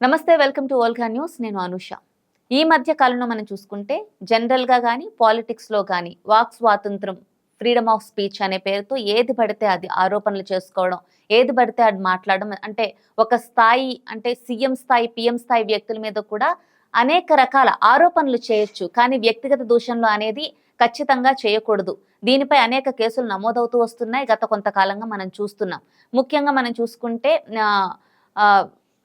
నమస్తే welcome to Olga news. నేను అనుష. ఈ మధ్య కాలంలో మనం చూసుకుంటే జనరల్గా కానీ పాలిటిక్స్లో కానీ వాక్ స్వాతంత్రం ఫ్రీడమ్ ఆఫ్ స్పీచ్ అనే పేరుతో ఏది పడితే అది ఆరోపణలు చేసుకోవడం ఏది పడితే అది మాట్లాడడం అంటే ఒక స్థాయి అంటే సీఎం స్థాయి పిఎం స్థాయి వ్యక్తుల మీద కూడా అనేక రకాల ఆరోపణలు చేయొచ్చు. కానీ వ్యక్తిగత దూషణలు అనేది ఖచ్చితంగా చేయకూడదు. దీనిపై అనేక కేసులు నమోదవుతూ వస్తున్నాయి. గత కొంతకాలంగా మనం చూస్తున్నాం. ముఖ్యంగా మనం చూసుకుంటే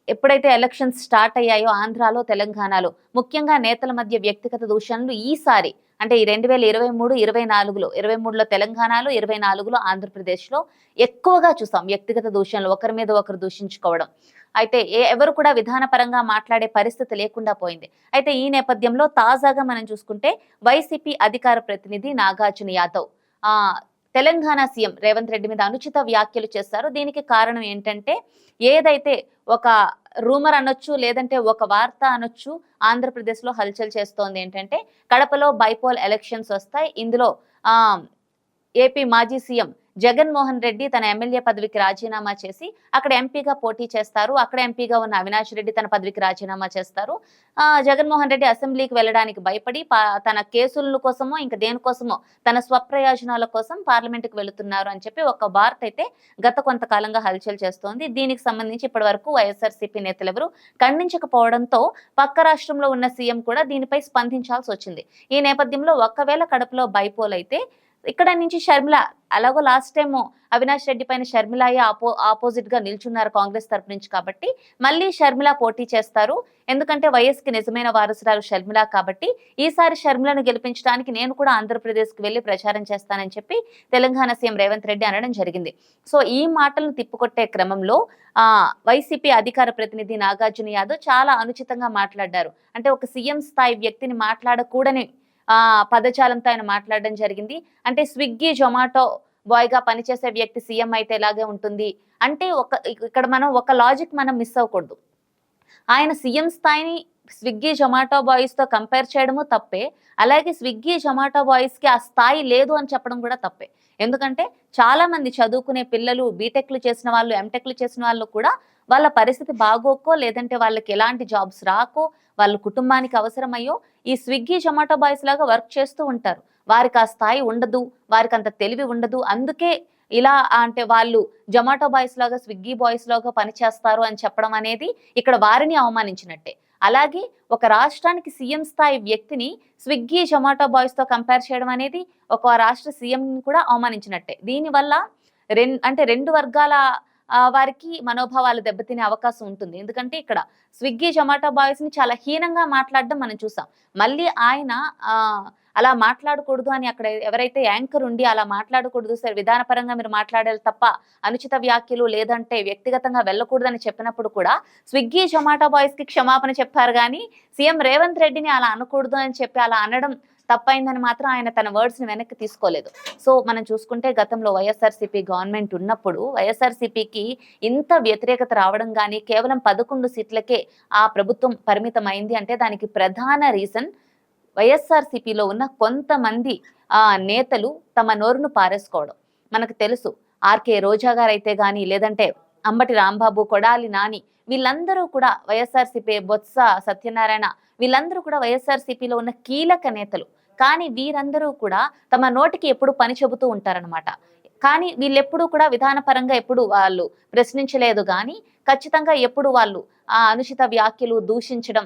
ఎప్పుడైతే ఎలక్షన్స్ స్టార్ట్ అయ్యాయో ఆంధ్రాలో తెలంగాణలో ముఖ్యంగా నేతల మధ్య వ్యక్తిగత దూషణలు ఈసారి అంటే ఈ రెండు వేల ఇరవై మూడు ఇరవై నాలుగులో ఇరవై మూడులో తెలంగాణలో ఇరవై నాలుగులో ఆంధ్రప్రదేశ్లో ఎక్కువగా చూసాం వ్యక్తిగత దూషణలు ఒకరి మీద ఒకరు దూషించుకోవడం. అయితే ఏ ఎవరు కూడా విధానపరంగా మాట్లాడే పరిస్థితి లేకుండా పోయింది. అయితే ఈ నేపథ్యంలో తాజాగా మనం చూసుకుంటే వైసీపీ అధికార ప్రతినిధి నాగార్జున యాదవ్. తెలంగాణ సీఎం రేవంత్ రెడ్డి మీద అనుచిత వ్యాఖ్యలు చేశారు. దీనికి కారణం ఏంటంటే ఏదైతే ఒక రూమర్ అనొచ్చు లేదంటే ఒక వార్త అనొచ్చు ఆంధ్రప్రదేశ్లో హల్చల్ చేస్తోంది ఏంటంటే కడపలో బైపోల్ ఎలక్షన్స్ వస్తాయి. ఇందులో ఏపీ మాజీ సీఎం జగన్మోహన్ రెడ్డి తన ఎమ్మెల్యే పదవికి రాజీనామా చేసి అక్కడ ఎంపీగా పోటీ చేస్తారు. అక్కడ ఎంపీగా ఉన్న అవినాష్ రెడ్డి తన పదవికి రాజీనామా చేస్తారు. ఆ జగన్మోహన్ రెడ్డి అసెంబ్లీకి వెళ్ళడానికి భయపడి పా- తన కేసుల కోసమో ఇంకా దేనికోసమో తన స్వప్రయోజనాల కోసం పార్లమెంట్కి వెళుతున్నారు అని చెప్పి ఒక వార్త అయితే గత కొంతకాలంగా హల్చల్ చేస్తోంది. దీనికి సంబంధించి ఇప్పటి వరకు వైఎస్ఆర్సీపీ నేతలు ఎవరు ఖండించకపోవడంతో పక్క రాష్ట్రంలో ఉన్న సీఎం కూడా దీనిపై స్పందించాల్సి వచ్చింది. ఈ నేపథ్యంలో ఒకవేళ కడపలో బైపోల్ అయితే ఇక్కడ నుంచి షర్మిల అలాగో లాస్ట్ టైం అవినాష్ రెడ్డి పైన షర్మిలాయే ఆపో ఆపోజిట్గా నిల్చున్నారు కాంగ్రెస్ తరపు నుంచి కాబట్టి. మళ్ళీ షర్మిల పోటీ చేస్తారు. ఎందుకంటే వైఎస్కి నిజమైన వారసురాలు షర్మిల కాబట్టి ఈసారి షర్మిలను గెలిపించడానికి నేను కూడా ఆంధ్రప్రదేశ్కి వెళ్ళి ప్రచారం చేస్తానని చెప్పి తెలంగాణ సీఎం రేవంత్ రెడ్డి అనడం జరిగింది. సో ఈ మాటలను తిప్పుకొట్టే క్రమంలో ఆ వైసీపీ అధికార ప్రతినిధి నాగార్జున యాదవ్ చాలా అనుచితంగా మాట్లాడారు. అంటే ఒక సీఎం స్థాయి వ్యక్తిని మాట్లాడకూడని పదజాలంతో ఆయన మాట్లాడడం జరిగింది. అంటే స్విగ్గీ జొమాటో బాయ్గా పనిచేసే వ్యక్తి సీఎం అయితే ఎలాగే ఉంటుంది? అంటే ఒక ఇక్కడ మనం ఒక లాజిక్ మనం మిస్ అవ్వకూడదు. ఆయన సీఎం స్థాయిని స్విగ్గీ జొమాటో బాయ్స్తో కంపేర్ చేయడము తప్పే. అలాగే స్విగ్గీ జొమాటో బాయ్స్కి ఆ స్థాయి లేదు అని చెప్పడం కూడా తప్పే. ఎందుకంటే చాలా మంది చదువుకునే పిల్లలు బీటెక్లు చేసిన వాళ్ళు ఎంటెక్లు చేసిన వాళ్ళు కూడా వాళ్ళ పరిస్థితి బాగోకో లేదంటే వాళ్ళకి ఎలాంటి జాబ్స్ రాకో వాళ్ళ కుటుంబానికి అవసరమయ్యో ఈ స్విగ్గీ జొమాటో బాయ్స్ లాగా వర్క్ చేస్తూ ఉంటారు. వారికి ఆ స్థాయి ఉండదు వారికి అంత తెలివి ఉండదు. అందుకే ఇలా అంటే వాళ్ళు జొమాటో బాయ్స్ లాగా స్విగ్గీ బాయ్స్ లాగా పనిచేస్తారు అని చెప్పడం అనేది ఇక్కడ వారిని అవమానించినట్టే. అలాగే ఒక రాష్ట్రానికి సీఎం స్థాయి వ్యక్తిని స్విగ్గీ జొమాటో బాయ్స్తో కంపేర్ చేయడం అనేది ఒక రాష్ట్ర సీఎంని కూడా అవమానించినట్టే. దీనివల్ల రెన్ అంటే రెండు వర్గాల వారికి మనోభావాలు దెబ్బతినే అవకాశం ఉంటుంది. ఎందుకంటే ఇక్కడ స్విగ్గీ జొమాటో బాయ్స్ని చాలా హీనంగా మాట్లాడడం మనం చూసాం. మళ్ళీ ఆయన అలా మాట్లాడకూడదు అని అక్కడ ఎవరైతే యాంకర్ ఉండి అలా మాట్లాడకూడదు సార్ విధానపరంగా మీరు మాట్లాడాలి తప్ప అనుచిత వ్యాఖ్యలు లేదంటే వ్యక్తిగతంగా వెళ్ళకూడదని చెప్పినప్పుడు కూడా స్విగ్గీ జొమాటో బాయ్స్కి క్షమాపణ చెప్పారు కానీ సీఎం రేవంత్ రెడ్డిని అలా అనకూడదు అని చెప్పి అలా అనడం తప్పైందని మాత్రం ఆయన తన వర్డ్స్ని వెనక్కి తీసుకోలేదు. సో మనం చూసుకుంటే గతంలో వైఎస్ఆర్సీపీ గవర్నమెంట్ ఉన్నప్పుడు వైఎస్ఆర్సీపీకి ఇంత వ్యతిరేకత రావడం కానీ కేవలం పదకొండు సీట్లకే ఆ ప్రభుత్వం పరిమితమైంది అంటే దానికి ప్రధాన రీజన్ వైఎస్ఆర్సీపీలో ఉన్న కొంతమంది ఆ నేతలు తమ నోరును పారేసుకోవడం. మనకు తెలుసు ఆర్కే రోజా గారు అయితే కానీ లేదంటే అంబటి రాంబాబు కొడాలి నాని వీళ్ళందరూ కూడా వైఎస్ఆర్సీపీ బొత్స సత్యనారాయణ వీళ్ళందరూ కూడా వైఎస్ఆర్సీపీలో ఉన్న కీలక నేతలు. కానీ వీరందరూ కూడా తమ నోటికి ఎప్పుడు పని చెబుతూ ఉంటారనమాట కానీ వీళ్ళెప్పుడు కూడా విధానపరంగా ఎప్పుడు వాళ్ళు ప్రశ్నించలేదు కానీ ఖచ్చితంగా ఎప్పుడు వాళ్ళు ఆ అనుచిత వ్యాఖ్యలు దూషించడం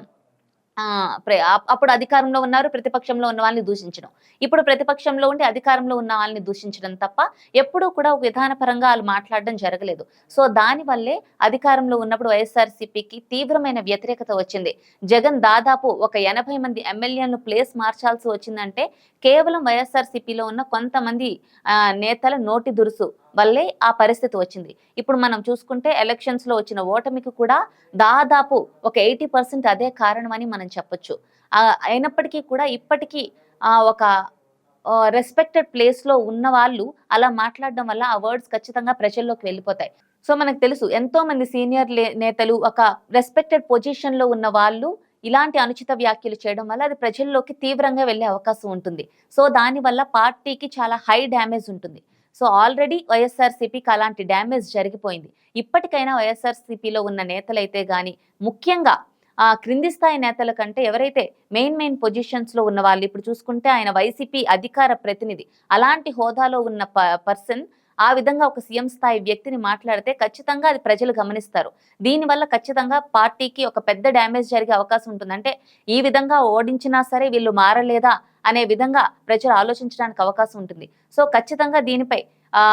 అప్పుడు అధికారంలో ఉన్నారు ప్రతిపక్షంలో ఉన్న వాళ్ళని దూషించడం. ఇప్పుడు ప్రతిపక్షంలో ఉండి అధికారంలో ఉన్న వాళ్ళని దూషించడం తప్ప ఎప్పుడూ కూడా విధానపరంగా వాళ్ళు మాట్లాడడం జరగలేదు. సో దానివల్లే అధికారంలో ఉన్నప్పుడు వైఎస్ఆర్సీపీకి తీవ్రమైన వ్యతిరేకత వచ్చింది. జగన్ దాదాపు ఒక ఎనభై మంది ఎమ్మెల్యేలను ప్లేస్ మార్చాల్సి వచ్చిందంటే కేవలం వైఎస్ఆర్సీపీలో ఉన్న కొంతమంది ఆ, నేతల నోటి దురుసు. వల్లే ఆ పరిస్థితి వచ్చింది. ఇప్పుడు మనం చూసుకుంటే ఎలక్షన్స్లో వచ్చిన ఓటమికి కూడా దాదాపు ఒక ఎయిటీ పర్సెంట్ అదే కారణమని మనం చెప్పొచ్చు. అయినప్పటికీ కూడా ఇప్పటికీ ఒక రెస్పెక్టెడ్ ప్లేస్లో ఉన్న వాళ్ళు అలా మాట్లాడడం వల్ల ఆ వర్డ్స్ ఖచ్చితంగా ప్రజల్లోకి వెళ్ళిపోతాయి. సో మనకు తెలుసు ఎంతో మంది సీనియర్ నేతలు ఒక రెస్పెక్టెడ్ పొజిషన్లో ఉన్న వాళ్ళు ఇలాంటి అనుచిత వ్యాఖ్యలు చేయడం వల్ల అది ప్రజల్లోకి తీవ్రంగా వెళ్ళే అవకాశం ఉంటుంది. సో దానివల్ల పార్టీకి చాలా హై డ్యామేజ్ ఉంటుంది. సో ఆల్రెడీ వైఎస్ఆర్సీపీకి అలాంటి డ్యామేజ్ జరిగిపోయింది. ఇప్పటికైనా వైఎస్ఆర్సీపీలో ఉన్న నేతలైతే కానీ ముఖ్యంగా ఆ క్రింది స్థాయి నేతల కంటే ఎవరైతే మెయిన్ మెయిన్ పొజిషన్స్లో ఉన్న వాళ్ళు ఇప్పుడు చూసుకుంటే ఆయన వైసీపీ అధికార ప్రతినిధి అలాంటి హోదాలో ఉన్న పర్సన్ ఆ విధంగా ఒక సీఎం స్థాయి వ్యక్తిని మాట్లాడితే ఖచ్చితంగా అది ప్రజలు గమనిస్తారు. దీనివల్ల ఖచ్చితంగా పార్టీకి ఒక పెద్ద డ్యామేజ్ జరిగే అవకాశం ఉంటుంది. అంటే ఈ విధంగా ఓడించినా సరే వీళ్ళు మారలేదా అనే విధంగా ప్రజలు ఆలోచించడానికి అవకాశం ఉంటుంది. సో ఖచ్చితంగా దీనిపై ఆ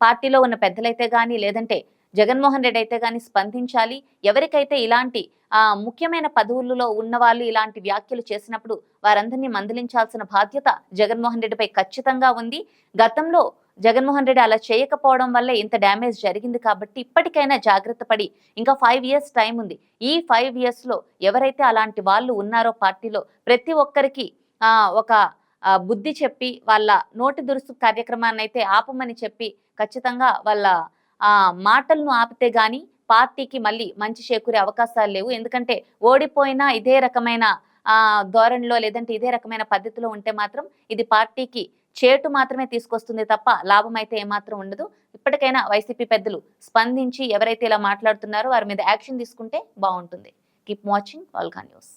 పార్టీలో ఉన్న పెద్దలైతే కానీ లేదంటే జగన్మోహన్ రెడ్డి అయితే కానీ స్పందించాలి. ఎవరికైతే ఇలాంటి ఆ ముఖ్యమైన పదవులలో ఉన్న వాళ్ళు ఇలాంటి వ్యాఖ్యలు చేసినప్పుడు వారందరినీ మందలించాల్సిన బాధ్యత జగన్మోహన్ రెడ్డిపై ఖచ్చితంగా ఉంది. గతంలో జగన్మోహన్ రెడ్డి అలా చేయకపోవడం వల్ల ఇంత డ్యామేజ్ జరిగింది కాబట్టి ఇప్పటికైనా జాగ్రత్త పడి ఇంకా ఫైవ్ ఇయర్స్ టైం ఉంది. ఈ ఫైవ్ ఇయర్స్లో ఎవరైతే అలాంటి వాళ్ళు ఉన్నారో పార్టీలో ప్రతి ఒక్కరికి ఒక బుద్ధి చెప్పి వాళ్ళ నోటి దురుసు కార్యక్రమాన్ని అయితే ఆపమని చెప్పి ఖచ్చితంగా వాళ్ళ మాటలను ఆపితే గాని పార్టీకి మళ్ళీ మంచి చేకూరే అవకాశాలు లేవు. ఎందుకంటే ఓడిపోయినా ఇదే రకమైన ధోరణిలో లేదంటే ఇదే రకమైన పద్ధతిలో ఉంటే మాత్రం ఇది పార్టీకి చేటు మాత్రమే తీసుకొస్తుంది తప్ప లాభం అయితే ఏమాత్రం ఉండదు. ఇప్పటికైనా వైసీపీ పెద్దలు స్పందించి ఎవరైతే ఇలా మాట్లాడుతున్నారో వారి మీద యాక్షన్ తీసుకుంటే బాగుంటుంది. Keep watching Alka news.